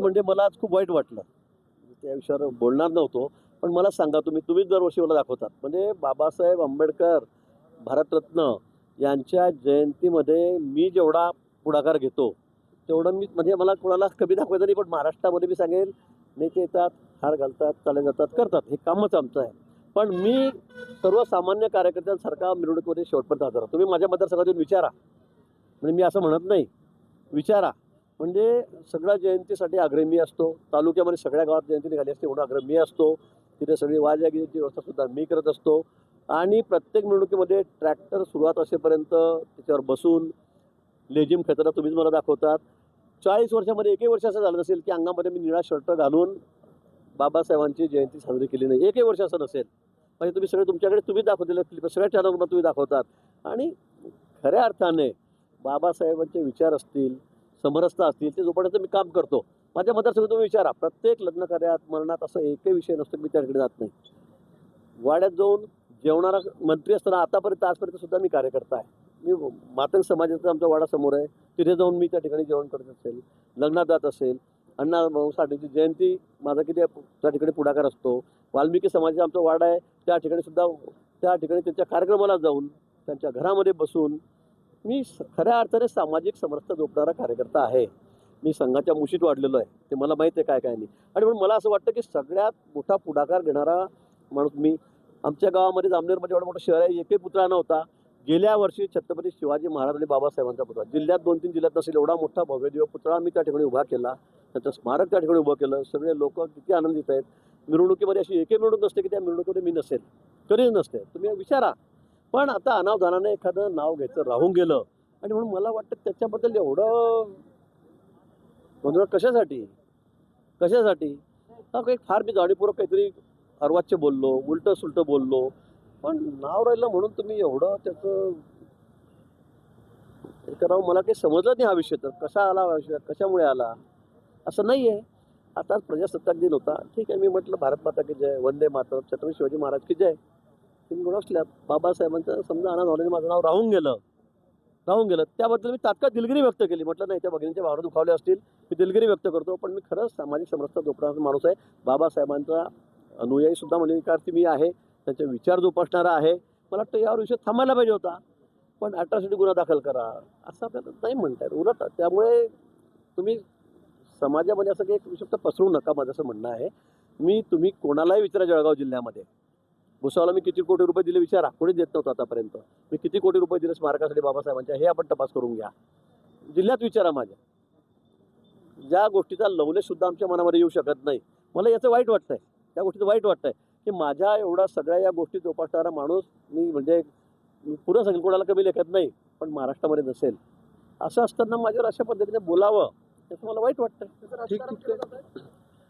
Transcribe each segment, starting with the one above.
म्हणजे मला आज खूप वाईट वाटलं. त्या विषयावर बोलणार नव्हतो पण मला सांगा तुम्ही तुम्हीच दरवर्षी मला दाखवतात. म्हणजे बाबासाहेब आंबेडकर भारतरत्न यांच्या जयंतीमध्ये मी जेवढा पुढाकार घेतो तेवढं मी म्हणजे मला कोणाला कमी दाखवायचं नाही पण महाराष्ट्रामध्ये मी सांगेल नेते येतात हार घालतात चाले जातात करतात. हे कामच आमचं आहे. पण मी सर्वसामान्य कार्यकर्त्यांसारखा मिरवणुकीमध्ये शेवटपर्यंत हजर तुम्ही माझ्या मतदारसंघातून विचारा. म्हणजे मी असं म्हणत नाही. विचारा. म्हणजे सगळ्या जयंतीसाठी अग्रमी असतो. तालुक्यामध्ये सगळ्या गावात जयंती निघाली असते एवढा अग्रमी असतो. तिथे सगळी वाजागिरीची व्यवस्था सुद्धा मी करत असतो. आणि प्रत्येक निवडणुकीमध्ये ट्रॅक्टर सुरुवात असेपर्यंत त्याच्यावर बसून लेझिम खेळताना तुम्हीच मला दाखवतात. चाळीस वर्षामध्ये एकही वर्ष असं झालं नसेल की अंगामध्ये मी निळा शर्ट घालून बाबासाहेबांची जयंती साजरी केली नाही. एकही वर्ष असं नसेल. म्हणजे तुम्ही सगळे तुमच्याकडे तुम्ही दाखवलेलं क्लिप सगळ्या चॅनलवर तुम्ही दाखवतात. आणि खऱ्या अर्थाने बाबासाहेबांचे विचार असतील समरसता असतील ते जोपर्यंत मी काम करतो. माझ्या मतदारसंघात तुम्ही विचारा प्रत्येक लग्न कार्यात मरणात असं एकही विषय नसतो की मी त्या ठिकाणी जात नाही. वाड्यात जाऊन जेवणारा मंत्री असताना आतापर्यंत आजपर्यंत सुद्धा मी कार्यकर्ता आहे. मी मातंग समाजाचा आमचा वाडा समोर आहे. तिथे जाऊन मी त्या ठिकाणी जेवण करत असेल लग्नात जात असेल. अण्णा भाऊ साठेची जयंती माझा किती त्या ठिकाणी पुढाकार असतो. वाल्मिकी समाजाचा आमचा वाडा आहे. त्या ठिकाणी सुद्धा त्या ठिकाणी त्यांच्या कार्यक्रमाला जाऊन त्यांच्या घरामध्ये बसून मी स- खऱ्या अर्थाने सामाजिक समरसता जोपणारा कार्यकर्ता आहे. मी संघाच्या मुशीत वाढलेलो आहे. ते मला माहीत आहे काय काय नाही. आणि म्हणून मला असं वाटतं की सगळ्यात मोठा पुढाकार घेणारा माणूस मी. आमच्या गावामध्ये जामनेरमध्ये एवढं मोठं शहर आहे. एकही पुतळा नव्हता. गेल्या वर्षी छत्रपती शिवाजी महाराज आणि बाबासाहेबांचा पुतळा. जिल्ह्यात दोन तीन जिल्ह्यात नसेल एवढा मोठा भव्यदेव पुतळा मी त्या ठिकाणी उभा केला. त्याचं स्मारक त्या ठिकाणी उभं केलं. सगळे लोक किती आनंदित आहेत. मिरवणुकीमध्ये अशी एकही मिरवणूक नसते की त्या मिरवणुकीमध्ये मी नसेल. कधीच नसते. तुम्ही विचारा. पण आता अनावधानाने एखादं नाव घ्यायचं राहून गेलं आणि म्हणून मला वाटतं त्याच्याबद्दल एवढं गोंधळ कशासाठी? कशासाठी? हा काही फार मी जाणीवपूर्वक काहीतरी अर्वाच्य बोललो उलटं सुलटं बोललो पण नाव राहिलं म्हणून तुम्ही एवढं त्याचं हे करावं मला काही समजलं नाही हा विषय तर. कसा आला विषय? कशामुळे आला? असं नाही आहे आता प्रजासत्ताक दिन होता. ठीक आहे मी म्हटलं भारत माता की जय वंदे मातरम छत्रपती शिवाजी महाराज की जय. तीन गुण बाबासाहेबांचं समजा अनाथ नॉलेज माझं नाव राहून गेलं राहून गेलं त्याबद्दल मी तात्काळ दिलगिरी व्यक्त केली. म्हटलं नाही त्या भगिनीच्या भावना दुखावल्या असतील. मी दिलगिरी व्यक्त करतो पण मी खरंच सामाजिक समरसता जोपणारा माणूस आहे. बाबासाहेबांचा अनुयायी सुद्धा म्हणजे मी आहे. त्यांचे विचार जोपासणारा आहे. मला वाटतं यावर विषय थांबायला पाहिजे होता. पण अट्रॉसिटी गुन्हा दाखल करा असं आपल्याला नाही म्हणतात उलट त्यामुळे तुम्ही समाजामध्ये असं काही एक शब्द पसरू नका माझं असं म्हणणं आहे. मी तुम्ही कोणालाही विचारा जळगाव जिल्ह्यामध्ये. भुसावळला मी किती कोटी रुपये दिले विचारा. कोणी देत नव्हतं आतापर्यंत. मी किती कोटी रुपये दिले स्मारकासाठी बाबासाहेबांच्या हे आपण तपास करून घ्या. जिल्ह्यात विचारा माझ्या. ज्या गोष्टीचा लवलेश सुद्धा आमच्या मनामध्ये येऊ शकत नाही. मला याचं वाईट वाटतंय. त्या गोष्टीचं वाईट वाटतंय. की माझ्या एवढा सगळ्या या गोष्टी जोपासणारा माणूस मी म्हणजे पुढं सांगेल कोणाला कमी लेखत नाही पण महाराष्ट्रामध्ये नसेल. असं असताना माझ्यावर अशा पद्धतीने बोलावं त्याचं मला वाईट वाटतं ठीक ठीक.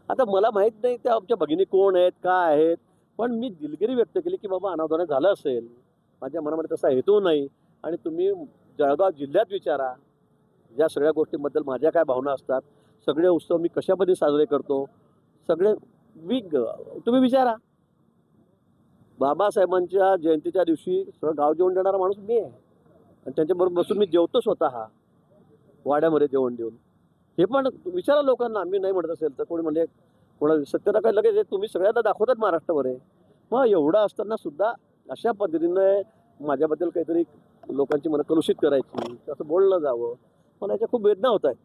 आता मला माहीत नाही त्या आमच्या भगिनी कोण आहेत काय आहेत. पण मी दिलगिरी व्यक्त केली की बाबा अनावधाने झालं असेल. माझ्या मनामध्ये तसा हेतू नाही. आणि तुम्ही जळगाव जिल्ह्यात विचारा. या सगळ्या गोष्टींबद्दल माझ्या काय भावना असतात? सगळे उत्सव मी कशामध्ये साजरे करतो? सगळे मी तुम्ही विचारा. बाबासाहेबांच्या जयंतीच्या दिवशी सगळं गाव जेवण देणारा माणूस मी आहे. आणि त्यांच्याबरोबर बसून मी जेवतो स्वतः. वाड्यामध्ये जेवण देऊन. हे पण विचारा लोकांना. मी नाही म्हणत असेल तर कोणी म्हणजे कोणा सत्यता काय लगेच तुम्ही सगळ्यांना दाखवतात महाराष्ट्रावर आहे मग एवढं असताना सुद्धा अशा पद्धतीने माझ्याबद्दल काहीतरी लोकांची मला कलुषित करायची असं बोललं जावं. मला याच्या खूप वेदना होत आहेत.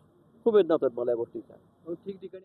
खूप वेदना होत आहेत मला या गोष्टीच्या. हो, ठिकठिकाणी